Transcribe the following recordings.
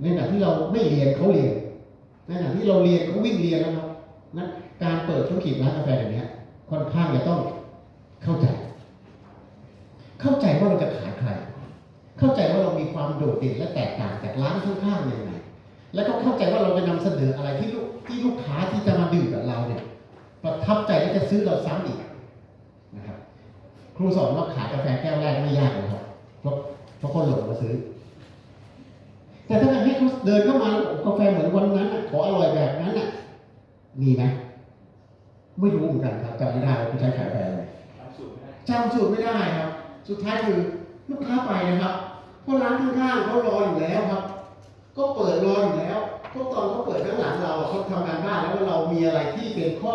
ในขณะที่เราไม่เรียนเขาเรียน ในขณะที่เราเรียนเขาวิ่งเรียนแล้วครับนั้นการเปิดธุรกิจร้านกาแฟอย่างเนี้ยค่อนข้างจะต้องเข้าใจ เข้าใจว่าเราจะขายใคร เข้าใจว่าเรามีความโดดเด่นและแตกต่างจากร้านข้างๆยังไงแล้วก็เข้าใจว่าเราจะนำเสนออะไรที่ลูกที่ลูกค้าที่จะมาดื่มกับเราเนี่ยประทับใจและจะซื้อเราซ้ำอีกนะครับ ครูสอนว่าขายกาแฟแก้วแรกไม่ยากเลยครับเพราะเพราะคนหลงมาซื้อ แต่ถ้าจะให้เขาเดินเข้ามาแล้วบอกกาแฟเหมือนวันนั้นน่ะขออร่อยแบบนั้นน่ะ มีไหมไม่รู้เหมือนกันครับจำไม่ได้ว่าคุณใช้ขายกาแฟอะไรจำสูตรไม่ได้ครับ สุดท้ายคือลูกค้าไปนะครับเพราะร้านข้างๆเขารออยู่แล้วครับ ก็เปิดรออยู่แล้วเพราะตอนเขาเปิดข้างหลังเราอะเขาทำงานบ้านแล้วว่าเรามีอะไรที่เป็นข้อ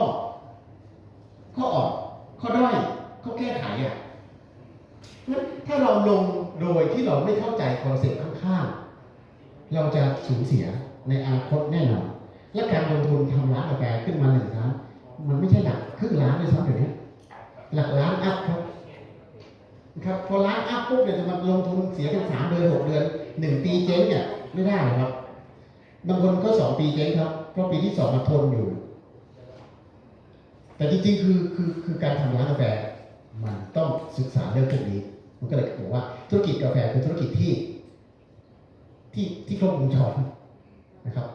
ข้ออ่อนข้อด้อยข้อแก้ไขอะงั้นถ้าเราลงโดยที่เราไม่เข้าใจคอนเซ็ปต์ข้างๆ เราจะสูญเสียในอนาคตแน่นอน และการลงทุนทำร้านกาแฟขึ้นมาหนึ่งร้าน มันไม่ใช่หลักครึ่งล้านด้วยซ้ำเดี๋ยวนี้หลักล้านอัพครับครับพอล้านอัพปุ๊บเนี่ยจะมาลงทุนเสียกันสามเดือนหกเดือนหนึ่งปีเจ๊งเนี่ยไม่ได้หรอกครับบางคนก็สองปีเจ๊งครับเพราะปีที่สองมาทนอยู่ แต่จริงๆคือคือคือการทำร้านกาแฟมันต้องศึกษาเรื่องพวกนี้ มันก็เลยบอกว่าธุรกิจกาแฟคือธุรกิจที่ ที่ที่ครบวงจรนะครับ